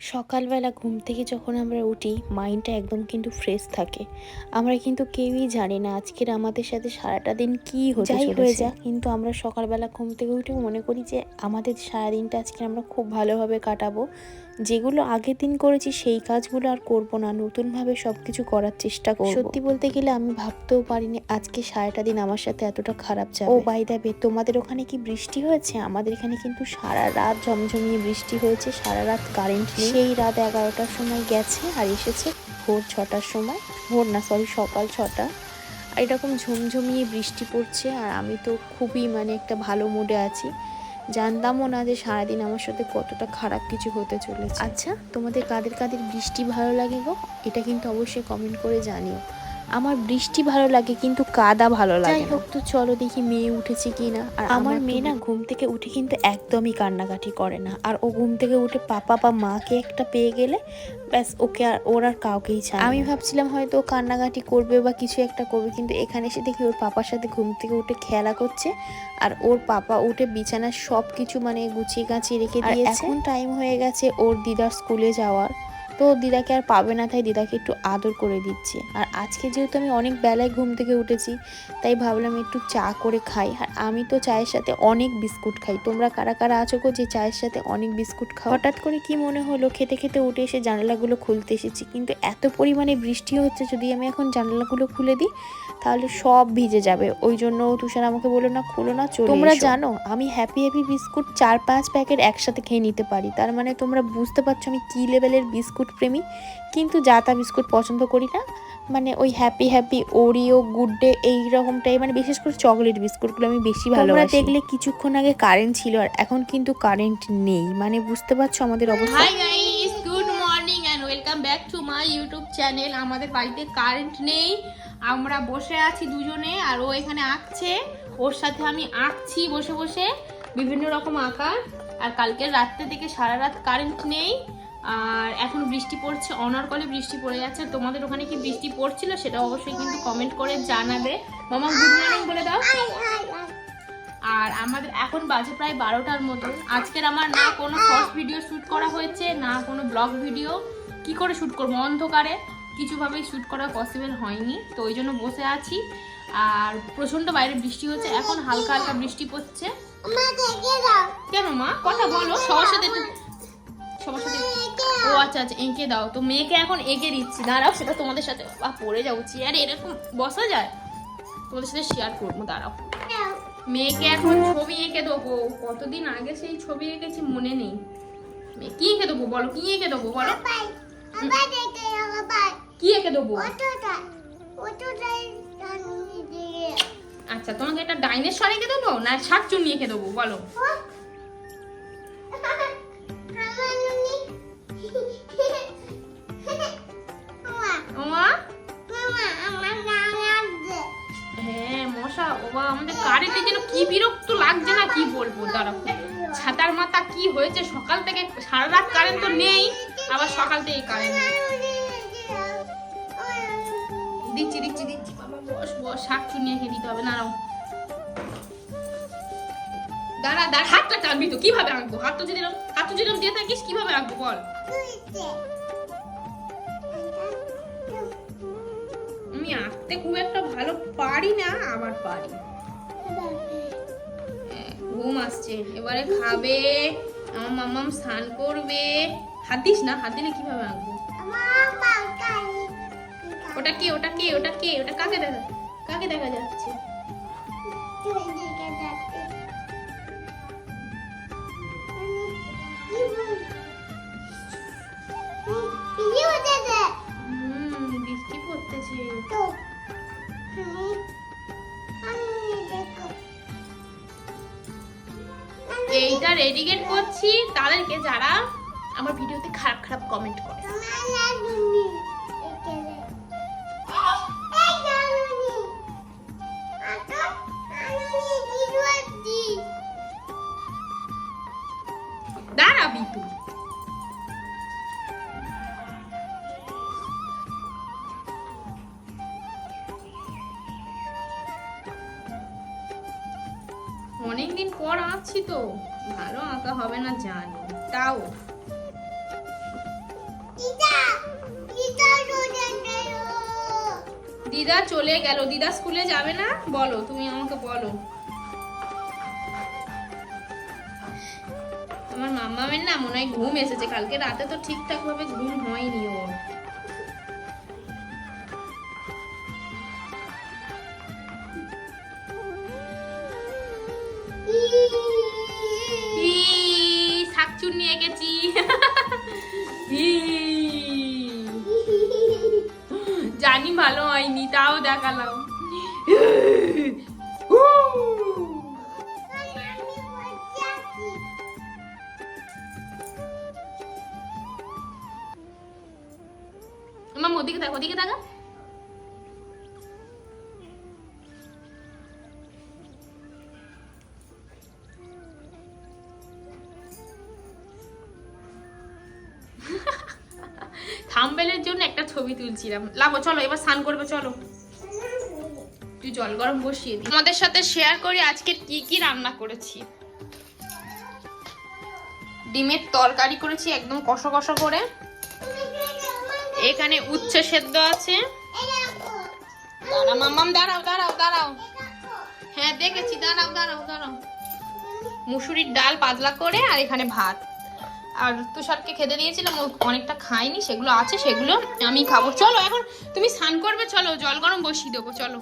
সকালবেলা ঘুম থেকে যখন আমরা উঠি মাইন্ডটা একদম কিন্তু ফ্রেশ থাকে। আমরা কিন্তু কেউই জানি না আজকের আমাদের সাথে সারাটা দিন কি যাই হয়ে যাক কিন্তু আমরা সকালবেলা ঘুম থেকে উঠে মনে করি যে আমাদের সারাদিনটা আজকে আমরা খুব ভালোভাবে কাটাবো। যেগুলো আগের দিন করেছি সেই কাজগুলো আর করব না। নতুনভাবে সব কিছু করার চেষ্টা করব। সত্যি বলতে গেলে আমি ভাবতেও পারিনি আজকে সারাটা দিন আমার সাথে এতটা খারাপ যাবে। ও বাই দেবে তোমাদের ওখানে কি বৃষ্টি হয়েছে? আমাদের এখানে কিন্তু সারা রাত ঝমঝমিয়ে বৃষ্টি হয়েছে সারা রাত কারেন্ট নেই। সেই রাত এগারোটার সময় গেছে আর এসেছে ভোর ছটার সময়। ভোর না সরি সকাল ছটা। আর এরকম ঝমঝমিয়ে বৃষ্টি পড়ছে আর আমি তো খুবই মানে একটা ভালো মুডে আছি। জানতামও না যে সারাদিন আমার সাথে কতটা খারাপ কিছু হতে চলেছে। আচ্ছা তোমাদের কাদের কাদের বৃষ্টি ভালো লাগে গো? এটা কিন্তু অবশ্যই কমেন্ট করে জানিও। আমার বৃষ্টি ভালো লাগে কিন্তু কাদা ভালো লাগে যাই হোক তো চলো দেখি মেয়ে উঠেছে কি না আর আমার মেয়ে না ঘুম থেকে উঠে কিন্তু একদমই কান্নাকাটি করে না। আর ও ঘুম থেকে উঠে পাপা বা মাকে একটা পেয়ে গেলে ব্যাস ওকে আর ওর আর কাউকেই চায় আমি ভাবছিলাম হয়তো ও কান্নাকাটি করবে বা কিছু একটা করবে কিন্তু এখানে এসে দেখি ওর পাপার সাথে ঘুম থেকে উঠে খেলা করছে আর ওর পাপা উঠে বিছানার সব কিছু মানে গুছিয়ে গাছিয়ে রেখে দিয়েছে। এখন টাইম হয়ে গেছে ওর দিদার স্কুলে যাওয়ার। তো দিদাকে আর পাবে না তাই দিদাকে একটু আদর করে দিচ্ছে। আর আজকে যেহেতু আমি অনেক বেলায় ঘুম থেকে উঠেছি তাই ভাবলাম একটু চা করে খাই। আর আমি তো চায়ের সাথে অনেক বিস্কুট খাই। তোমরা কারা কারা আছো গো যে চায়ের সাথে অনেক বিস্কুট খাও? হঠাৎ করে কি মনে হলো খেতে খেতে উঠে এসে জানালাগুলো খুলতে এসেছি। কিন্তু এত পরিমাণে বৃষ্টি হচ্ছে যদি আমি এখন জানালাগুলো খুলে দিই তাহলে সব ভিজে যাবে। ওই জন্য তুষার আমাকে বলল না খুলো না চলো তোমরা জানো আমি হ্যাপি হ্যাপি বিস্কুট চার পাঁচ প্যাকেট একসাথে খেয়ে নিতে পারি। তার মানে তোমরা বুঝতে পারছ আমি কি লেভেলের বিস্কুট প্রেমী কিন্তু জাতা বিস্কুট পছন্দ করি না মানে ওই happy happy Oreo good day এই রকমটাই মানে বিশেষ করে চকলেট বিস্কুটগুলো আমি বেশি ভালো দেখলে কিছুক্ষণ আগে কারেন্ট ছিল আর এখন কিন্তু কারেন্ট নেই। মানে বুঝতে পারছ আমাদের অবস্থা? Hi guys good morning and welcome back to my YouTube channel আমাদের বাড়িতে কারেন্ট নেই। আমরা বসে আছি দুজনে আর ও এখানে আঁকছে। ওর সাথে আমি আঁকছি বসে বসে বিভিন্ন রকম আঁকা আর কালকে রাত্রে থেকে সারা রাত কারেন্ট নেই। আর এখন বৃষ্টি পড়ছে অনর্গলে বৃষ্টি পড়ে যাচ্ছে। তোমাদের ওখানে কি বৃষ্টি পড়ছিল সেটা অবশ্যই কিন্তু কমেন্ট করে জানাবে। মামা গুড মর্নিং বলে দাও। আর আমাদের এখন বাজে প্রায় বারোটার মতো আজকের আমার না কোনো শর্ট ভিডিও শ্যুট করা হয়েছে না কোনো ব্লগ ভিডিও কি করে শ্যুট করব? অন্ধকারে কিছুভাবেই শ্যুট করা পসিবল হয়নি তো ওই জন্য বসে আছি। আর প্রচণ্ড বাইরে বৃষ্টি হচ্ছে এখন হালকা হালকা বৃষ্টি পড়ছে। কেন মা? কথা বলো সবার সাথে সবার ও আচ্ছা আচ্ছা এঁকে দাও। তো মেয়েকে এখন এঁকে দিচ্ছি। দাঁড়াও, সেটা তোমাদের সাথে বা পড়ে যাও, চেয়ারে এরকম বসা যায়? তোমাদের সাথে শেয়ার করব, দাঁড়াও। মেয়েকে এখন ছবি এঁকে দেবো। কতদিন আগে সেই ছবি এঁকেছি মনে নেই। কি এঁকে দেবো বলো, কি এঁকে দেবো বলো? কি এঁকে দেবো? আচ্ছা তোমাকে একটা ডাইনোসর এঁকে দেবো না শাকচুন্নি এঁকে দেবো, বলো? দাঁড়াও ছাতার মাথা কি হয়েছে? সকাল থেকে সারা রাত কারেন্ট তো নেই, আবার সকাল থেকে কারেন্ট দিচ্ছি দিচ্ছি দিচ্ছি। বাবা, বস বস শাক চুনিয়ে খেয়ে দিতে হবে? দাঁড়াও। দাঁড়া দাঁড়া, হাতটা টানবি তো, কীভাবে আঁকবো হাত তো যদি হাত তো যদি দিয়ে থাকিস, কীভাবে আঁকবো বল? আমি আঁকতে খুব একটা ভালো পারি না, আবার পারি। ঘুম আসছে। এবারে খাবে আমার মামাম স্নান করবে। হাত দিস না হাত দিলে কীভাবে আঁকবো? ওটা কে ওটা কে ওটা কে ওটা কাকে দেখা কাকে দেখা যাচ্ছে? এইটা রেডিগেট করছি। তাদেরকে যারা আমার ভিডিওতে খারাপ খারাপ কমেন্ট করে। হবে না জানি। তাও দিদা চলে গেল। দিদা স্কুলে যাবে না? বলো তুমি আমাকে বলো। আমার মাম্মামের না মনে হয় ঘুম এসেছে। কালকে রাতে তো ঠিকঠাক ভাবে ঘুম হয়নি ওর। দেখালাম। আমার ওদিকে ওদিকে থাম্বেলের জন্য একটা ছবি তুলছিলাম। লাভো চলো এবার স্নান করবে চলো। জল গরম বসিয়ে দিই। আমাদের সাথে শেয়ার করি আজকে কি কি রান্না করেছি। ডিমের তরকারি করেছি একদম কষা কষা করে। এখানে উচ্ছে সেদ্ধ আছে। দাঁড়া মাম্মাম, দাঁড়াও দাঁড়াও দাঁড়াও। হ্যাঁ দেখেছি, দাঁড়াও দাঁড়াও দাঁড়াও। মুসুরির ডাল পাতলা করে আর এখানে ভাত। আর তুষারকে খেতে দিয়েছিলাম, ও অনেকটা খায়নি, সেগুলো আছে, সেগুলো আমি খাব। চলো এখন, তুমি স্নান করবে, চলো, জল গরম বসিয়ে দেবো, চলো।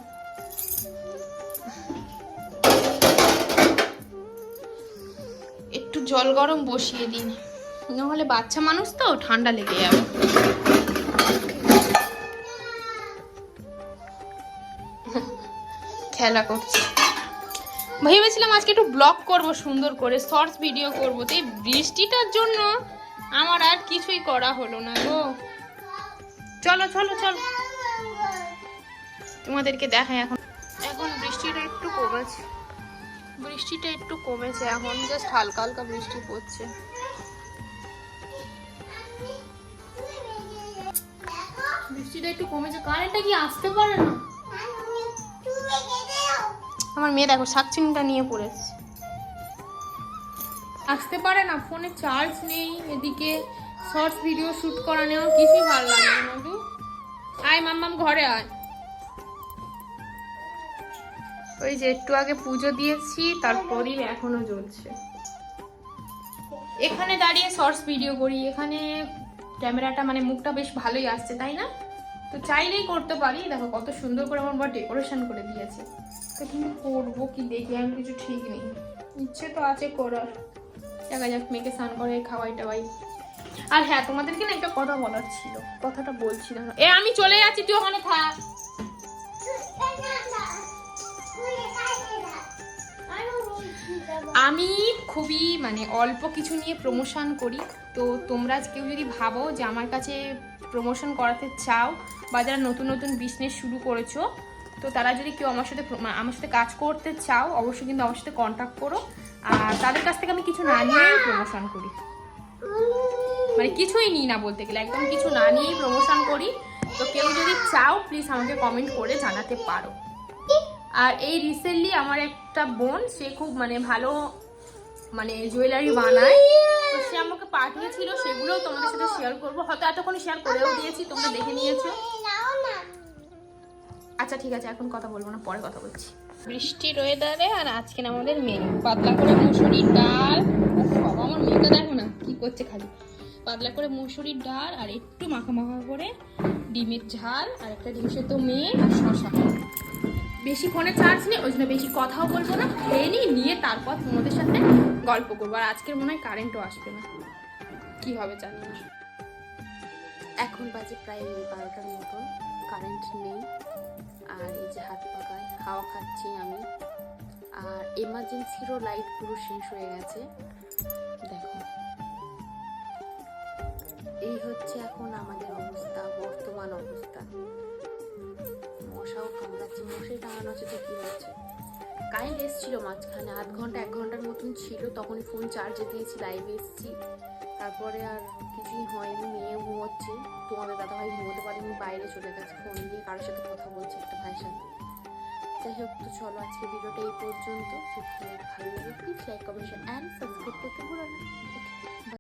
জল গরম বসিয়ে দিন। নাহলে বাচ্চা মানুষ তো ঠান্ডা লেগে যাবে। খেলা করছে। ভেবেছিলাম আজকে একটু ব্লগ করব সুন্দর করে শর্টস ভিডিও করব। তো এই বৃষ্টিটার জন্য আমার আর কিছুই করা হলো না গো। চলো চলো চলো। তোমাদেরকে দেখাই এখন। এখন বৃষ্টিটা একটু কমেছে। বৃষ্টিটা একটু কমেছে এখন জাস্ট হালকা হালকা বৃষ্টি পড়ছে। বৃষ্টিটা একটু কমেছে কারেন্টটা কি আসতে পারে না? আমার মেয়ে দেখো শাকচুনিটা নিয়ে পড়েছে আসতে পারে না ফোনে চার্জ নেই এদিকে শর্টস ভিডিও শ্যুট করা নেওয়া কিছুই ভালো লাগে না আয় মাম্মাম ঘরে আয়। ওই যে একটু আগে পুজো দিয়েছি, তারপরই এখনও জ্বলছে। এখানে দাঁড়িয়ে শর্টস ভিডিও করি, এখানে ক্যামেরাটা মানে মুখটা বেশ ভালোই আসছে, তাই না? তো চাইলেই করতে পারি, দেখো কত সুন্দর করে আমার বা ডেকোরেশন করে দিয়েছে। তো কিন্তু করব, কি দেখি, আমি কিছু ঠিক নেই। ইচ্ছে তো আছে করার। দেখা যাক, মেয়েকে স্নান করে খাওয়াই টাওয়াই। আর হ্যাঁ তোমাদেরকে না একটা কথা বলার ছিল, কথাটা বলছিলাম। এ, আমি চলে যাচ্ছি, তুই ওখানে থাক। আমি খুবই মানে অল্প কিছু নিয়ে প্রমোশন করি। তো তোমরা কেউ যদি ভাবো যে আমার কাছে প্রমোশন করাতে চাও বা যারা নতুন নতুন বিজনেস শুরু করেছ, তো তারা যদি কেউ আমার সাথে আমার সাথে কাজ করতে চাও, অবশ্যই কিন্তু আমার সাথে কন্ট্যাক্ট করো। আর তাদের কাছ থেকে আমি কিছু না নিয়েই প্রমোশন করি। মানে কিছুই নিই না বলতে গেলে, একদম কিছু না নিয়েই প্রমোশন করি। তো কেউ যদি চাও প্লিজ আমাকে কমেন্ট করে জানাতে পারো। আর এই রিসেন্টলি আমার একটা বোন, সে খুব মানে ভালো মানে জুয়েলারি বানায়। তো সে আমাকে পাঠিয়েছিল সেগুলোও তোমাদের সাথে শেয়ার করব। হয়তো এতক্ষণ শেয়ার করেও দিয়েছি, তোমরা দেখে নিয়েছো। আচ্ছা ঠিক আছে, এখন কথা বলব না, পরে কথা বলছি। বৃষ্টির ওয়েদারে আর আজকে আমাদের মেনু পাতলা করে মুসুরির ডাল। বাবা, আমার মেয়েটা দেখো না, কি করছে খালি। পাতলা করে মুসুরির ডাল, আর একটু মাখা মাখা করে ডিমের ঝাল, আর একটা ডিম সেদ্ধ মেয়ে আর শশা বেশি ফোনে চার্জ নেই, ওই জন্য বেশি কথাও বলব না। খেয়ে নিই, নিয়ে তারপর তোমাদের সাথে গল্প করব। আর আজকের মনে হয় কারেন্টও আসবে না। কি হবে জানি না। এখন বাজে প্রায় বারোটার মতো কারেন্ট নেই। আর এই যে হাত পাকায় হাওয়া খাচ্ছি আমি। আর এমার্জেন্সিরও লাইট পুরো শেষ হয়ে গেছে। দেখো। এই হচ্ছে এখন আমাদের অবস্থা, বর্তমান অবস্থা। মশাও কামড়াচ্ছে মশাই টাঙানো আছে তো কি হচ্ছে কারেন্ট এসেছিল মাঝখানে, আধ ঘণ্টা, এক ঘণ্টার মতন ছিল, তখনই ফোন চার্জে দিয়েছি লাইভে এসেছি। তারপরে আর কিছুই হয়নি মেয়ে ঘুমোচ্ছে। তোমাদের দাদা ভাই ঘুমোতে পারেনি, বাইরে চলে গেছে ফোন নিয়ে কারোর সাথে কথা বলছে একটা ভাইয়ের সাথে। যাই হোক, তো চলো আজকে ভিডিওটা এই পর্যন্ত। ভালো লাগে please like comment and subscribe করতে ভুলো না।